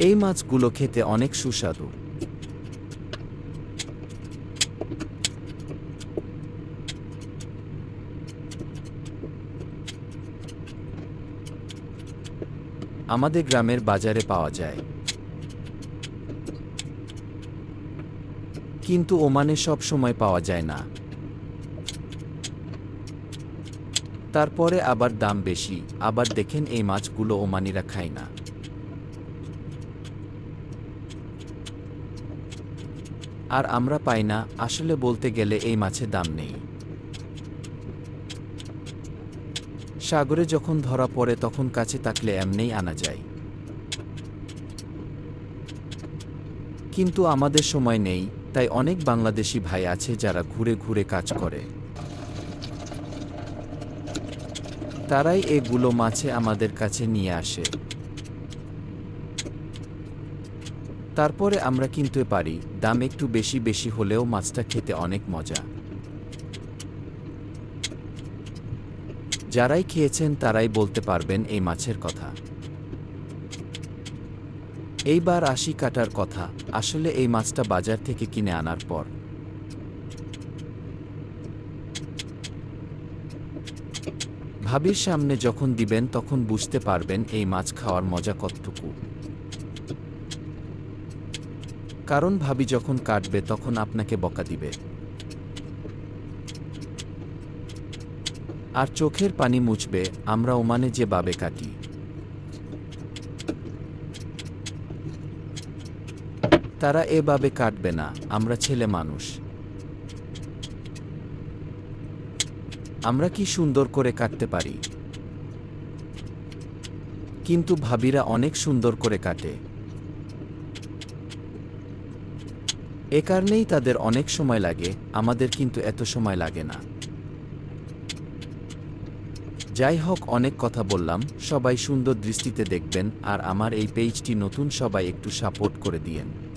এই মাছগুলো খেতে অনেক সুস্বাদু। আমাদের গ্রামের বাজারে পাওয়া যায়। কিন্তু ওমানে সব সময় পাওয়া যায় না। তারপরে আবার দাম বেশি। আবার দেখেন এই মাছগুলো ওমানিরা খায় না। আর আমরা পাই না, আসলে বলতে গেলে এই মাছের দাম নেই। সাগরে যখন ধরা পড়ে, তখন কাছে থাকলে এমনেই আনা যায়। কিন্তু আমাদের সময় নেই, তাই অনেক বাংলাদেশি ভাই আছে যারা ঘুরে ঘুরে কাজ করে। তারাই এগুলো মাছে আমাদের কাছে নিয়ে আসে। তারপরে আমরা কিনতে পারি, দাম একটু বেশি বেশি হলেও মাছটা খেতে অনেক মজা। যারাই খেয়েছেন তারাই বলতে পারবেন এই মাছের কথা। এইবার আশি কাটার কথা, আসলে এই মাছটা বাজার থেকে কিনে আনার পর। ভাবির সামনে যখন দিবেন তখন বুঝতে পারবেন এই মাছ খাওয়ার মজা কতটুকু। কারণ ভাবি যখন কাটবে তখন আপনাকে বকা দিবে। আর চোখের পানি মুছবে, আমরা ওমানে যে বাবে কাটি। তারা এভাবে কাটবে না, আমরা ছেলে মানুষ। আমরা কি সুন্দর করে কাটতে পারি? কিন্তু ভাবিরা অনেক সুন্দর করে কাটে। এ কারণেই তাদের অনেক সময় লাগে, আমাদের কিন্তু এত সময় লাগে না। যাই হোক, অনেক কথা বললাম, সবাই সুন্দর দৃষ্টিতে দেখবেন, আর আমার এই পেজটি নতুন সবাই একটু সাপোর্ট করে দিয়েন।